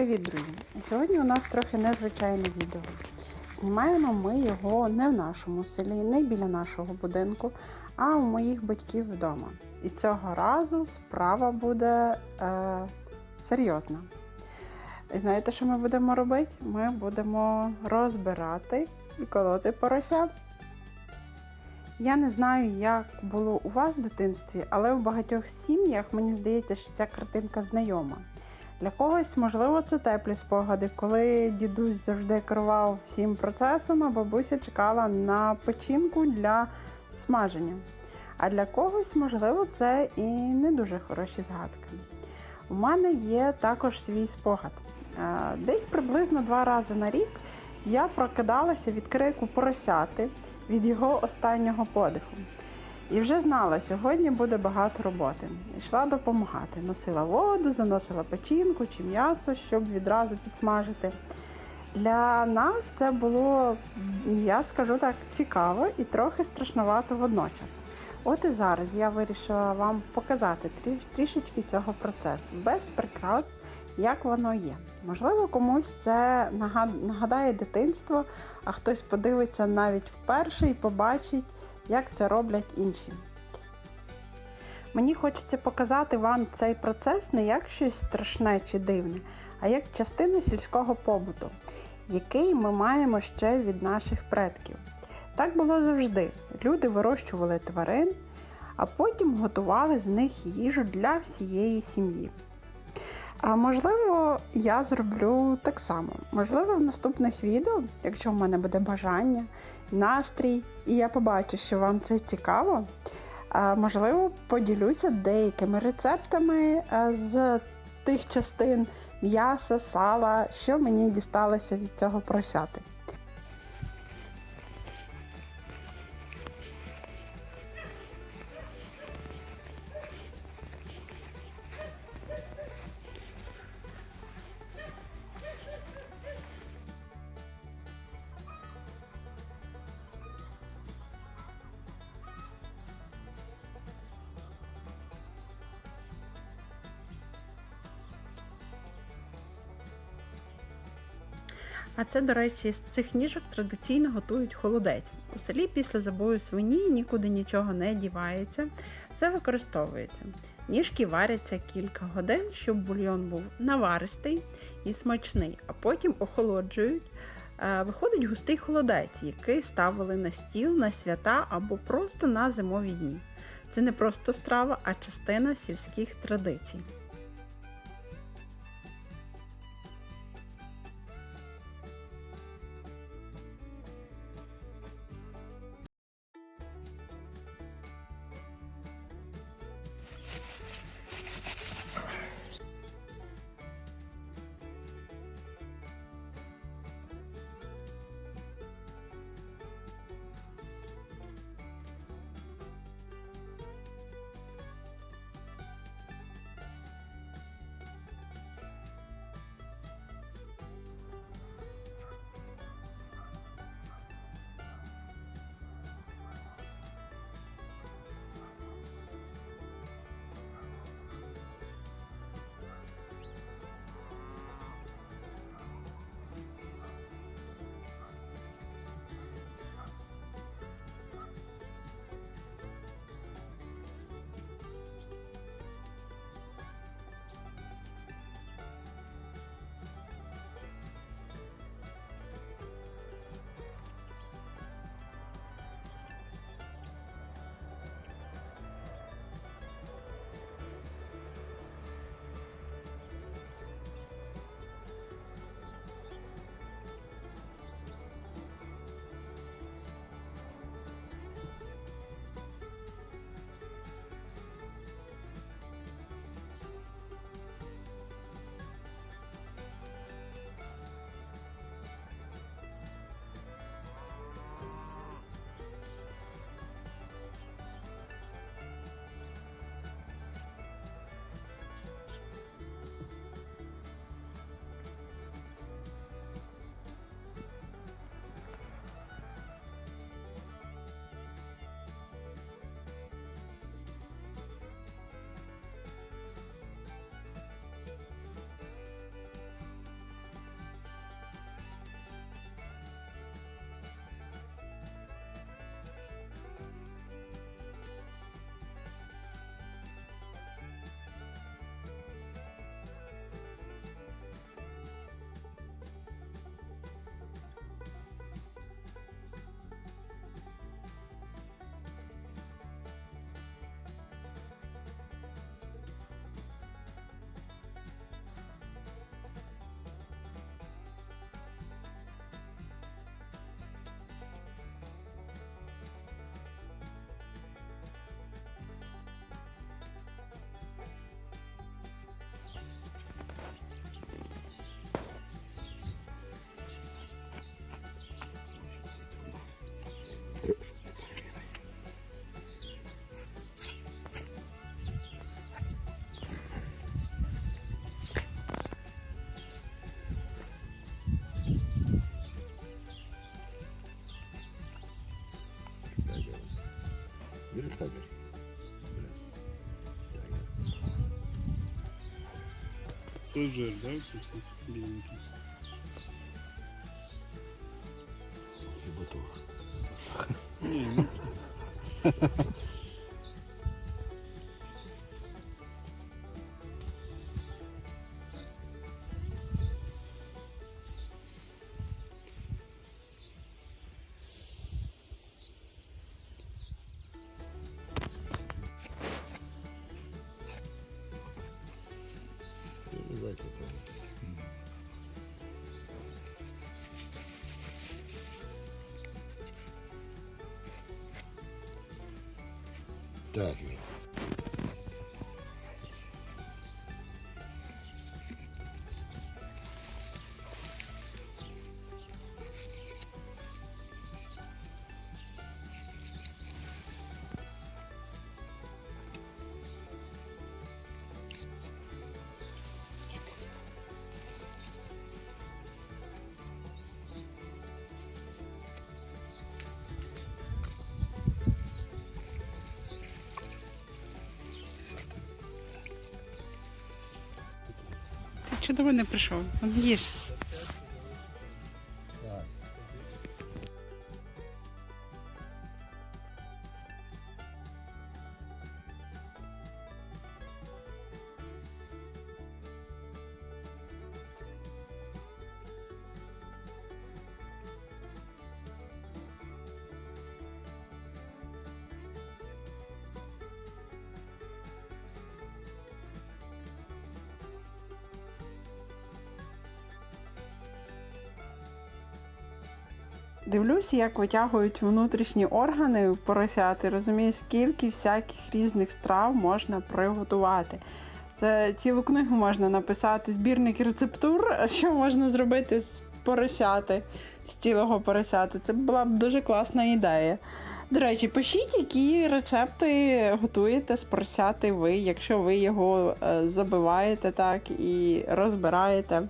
привіт, друзі! Сьогодні у нас трохи незвичайне відео. Знімаємо ми його не в нашому селі, не біля нашого будинку, а у моїх батьків вдома. І цього разу справа буде е, серйозна. І знаєте, що ми будемо робити? Ми будемо розбирати і колоти порося. Я не знаю, як було у вас в дитинстві, але в багатьох сім'ях мені здається, що ця картинка знайома. Для когось, можливо, це теплі спогади, коли дідусь завжди керував всім процесом, а бабуся чекала на печінку для смаження. А для когось, можливо, це і не дуже хороші згадки. У мене є також свій спогад. Е, Десь приблизно два рази на рік я прокидалася від крику поросяти від його останнього подиху. І вже знала, сьогодні буде багато роботи. Йшла допомагати. Носила воду, заносила печінку чи м'ясо, щоб відразу підсмажити. Для нас це було, я скажу так, цікаво і трохи страшнувато водночас. От і зараз я вирішила вам показати трі- трішечки цього процесу, без прикрас, як воно є. Можливо, комусь це нагадає дитинство, а хтось подивиться навіть вперше і побачить, як це роблять інші. Мені хочеться показати вам цей процес не як щось страшне чи дивне, а як частина сільського побуту, який ми маємо ще від наших предків. Так було завжди. Люди вирощували тварин, а потім готували з них їжу для всієї сім'ї. А можливо, я зроблю так само. Можливо, в наступних відео, якщо в мене буде бажання, настрій, і я побачу, що вам це цікаво. Можливо, поділюся деякими рецептами з тих частин м'яса, сала, що мені дісталося від цього просяти. А це, до речі, з цих ніжок традиційно готують холодець. У селі після забою свині нікуди нічого не дівається, все використовується. Ніжки варяться кілька годин, щоб бульйон був наваристий і смачний, а потім охолоджують. Е, Виходить густий холодець, який ставили на стіл на свята або просто на зимові дні. Це не просто страва, а частина сільських традицій. Представь. Це жир, да, собственно, біленький. Це батух. Ні, ні. Чого до мене прийшов? Їж. Дивлюся, як витягують внутрішні органи поросяти. Розумію, скільки всяких різних страв можна приготувати. Це цілу книгу можна написати, збірник рецептур, що можна зробити з поросяти, з цілого поросяти. Це була б дуже класна ідея. До речі, пишіть, які рецепти готуєте з поросяти ви, якщо ви його е, забиваєте так і розбираєте.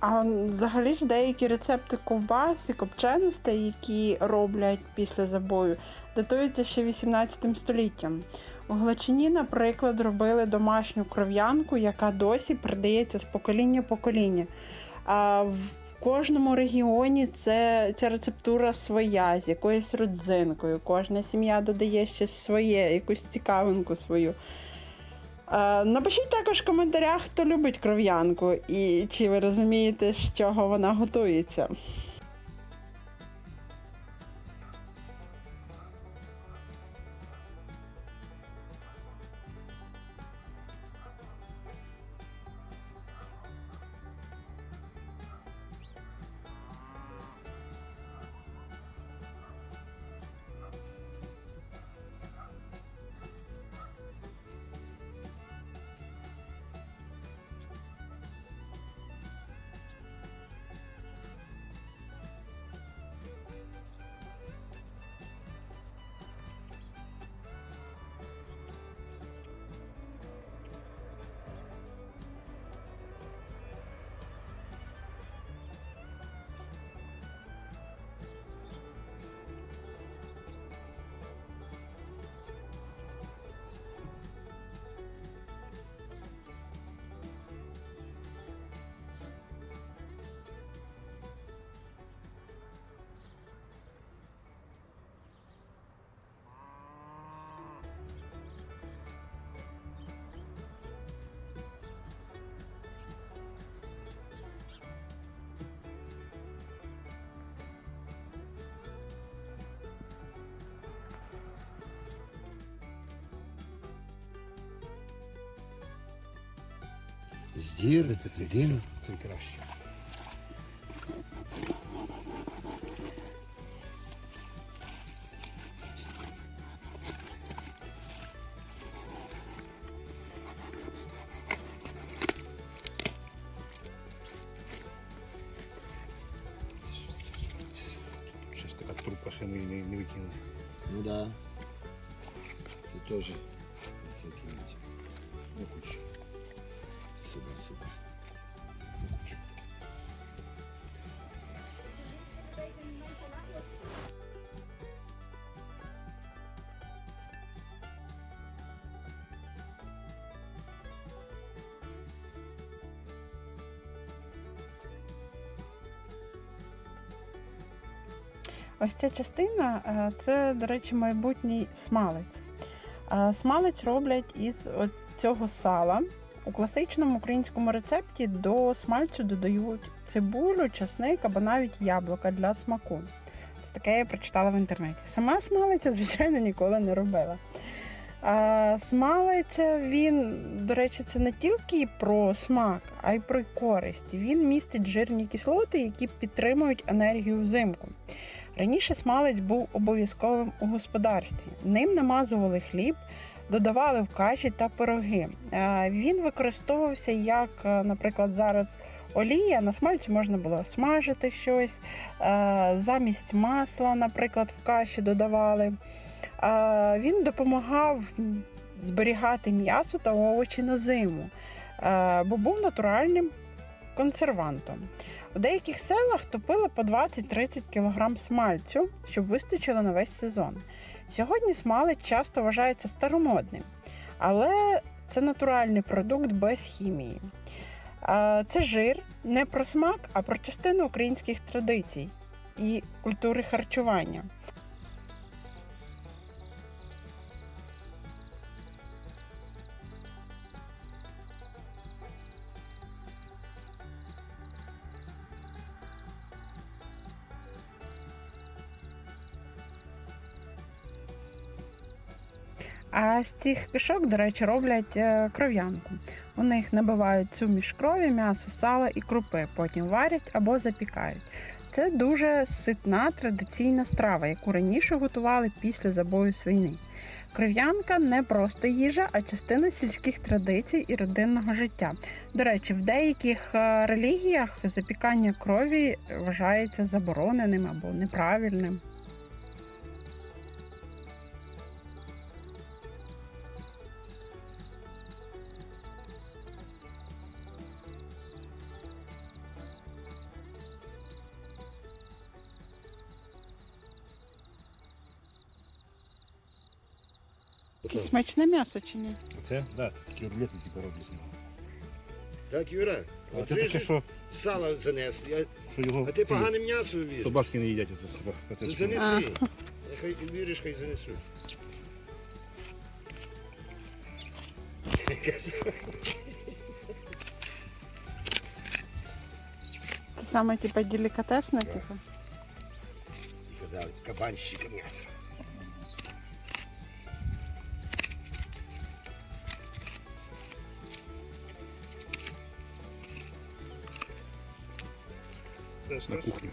А взагалі ж деякі рецепти ковбас і копченостей, які роблять після забою, датуються ще 18 століттям. У Глачині, наприклад, робили домашню кров'янку, яка досі передається з покоління в покоління. А в кожному регіоні це, ця рецептура своя, з якоюсь родзинкою. Кожна сім'я додає щось своє, якусь цікавинку свою. Е, Напишіть також в коментарях, хто любить кров'янку і чи ви розумієте, з чого вона готується. Здір, людина. це краще. Ось ця частина е, це, до речі, майбутній смалець. Е, Смалець роблять із цього сала. У класичному українському рецепті до смальцю додають цибулю, часник або навіть яблука для смаку. Це таке я прочитала в інтернеті. Сама смалиця, звичайно, ніколи не робила. А смалиця, він, до речі, це не тільки про смак, а й про користь. Він містить жирні кислоти, які підтримують енергію взимку. Раніше смалець був обов'язковим у господарстві. Ним намазували хліб, додавали в каші та пироги. Е, Він використовувався як, е, наприклад, зараз олія. На смальці можна було смажити щось, е, замість масла, наприклад, в каші додавали. Він допомагав зберігати м'ясо та овочі на зиму, бо був натуральним консервантом. У деяких селах топили по 20-30 кг смальцю, щоб вистачило на весь сезон. Сьогодні смалець часто вважається старомодним, але це натуральний продукт без хімії. Це жир не про смак, а про частину українських традицій і культури харчування. А з цих кишок, до речі, роблять е, кров'янку. У них набивають суміш крові, м'яса, сала і крупи, потім варять або запікають. Це дуже ситна традиційна страва, яку раніше готували після забою свині. Кров'янка не просто їжа, а частина сільських традицій і родинного життя. До речі, в деяких е, релігіях запікання крові вважається забороненим або неправильним. Смачне м'ясо чи ні? Оце, да, такі рулети типу роблять з нього. Так, Юра, А от це таке, рижі що, сало занесли, а, що його а ти ці погане м'ясо віриш. собаки не їдять. Оце, собак- оце що. Занеси. Нехай віриш, хай занесуть. Це саме типу делікатесне, типу. Казали, кабанщика м'ясо. На кухню.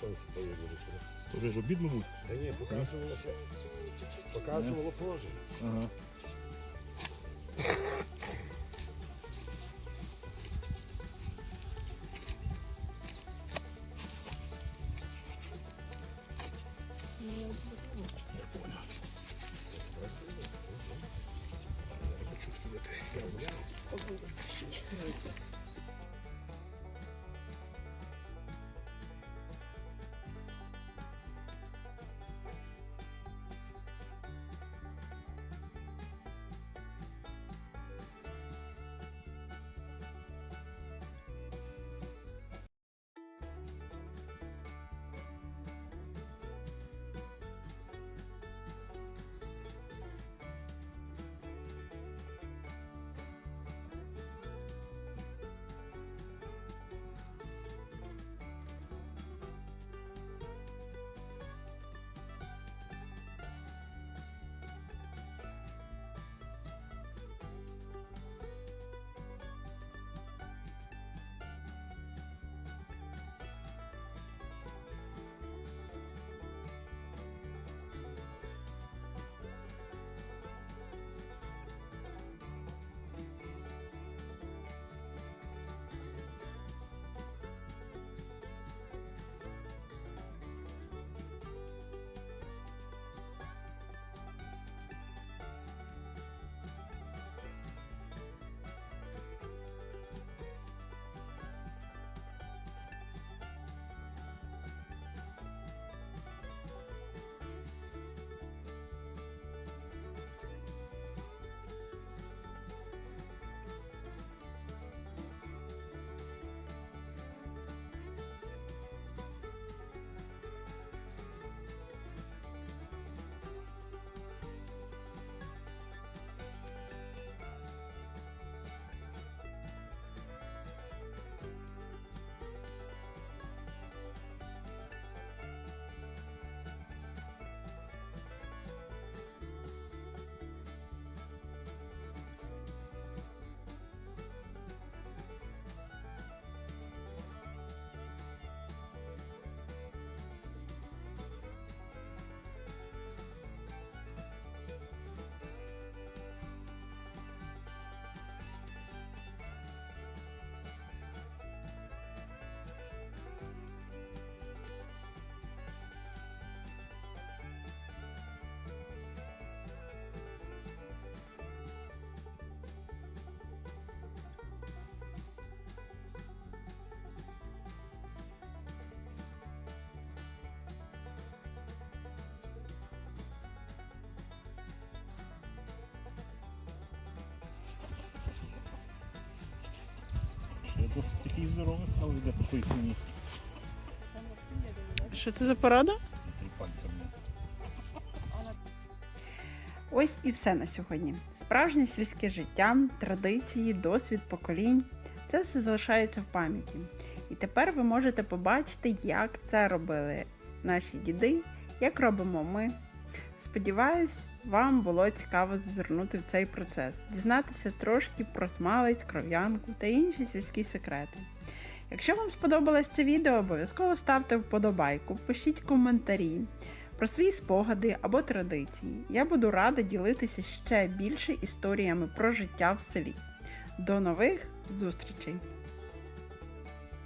Сонце появилося. То вже ж обід, мабуть. Та ні, показувалося. Показувало положення. Ага. Досить такий здоровий став для такої свині. Що це за порада? Ось і все на сьогодні. Справжнє сільське життя, традиції, досвід поколінь це все залишається в пам'яті. І тепер ви можете побачити, як це робили наші діди, як робимо ми. Сподіваюсь, вам було цікаво зазирнути в цей процес, дізнатися трошки про смалець, кров'янку та інші сільські секрети. Якщо вам сподобалось це відео, обов'язково ставте вподобайку, пишіть коментарі про свої спогади або традиції. Я буду рада ділитися ще більше історіями про життя в селі. До нових зустрічей!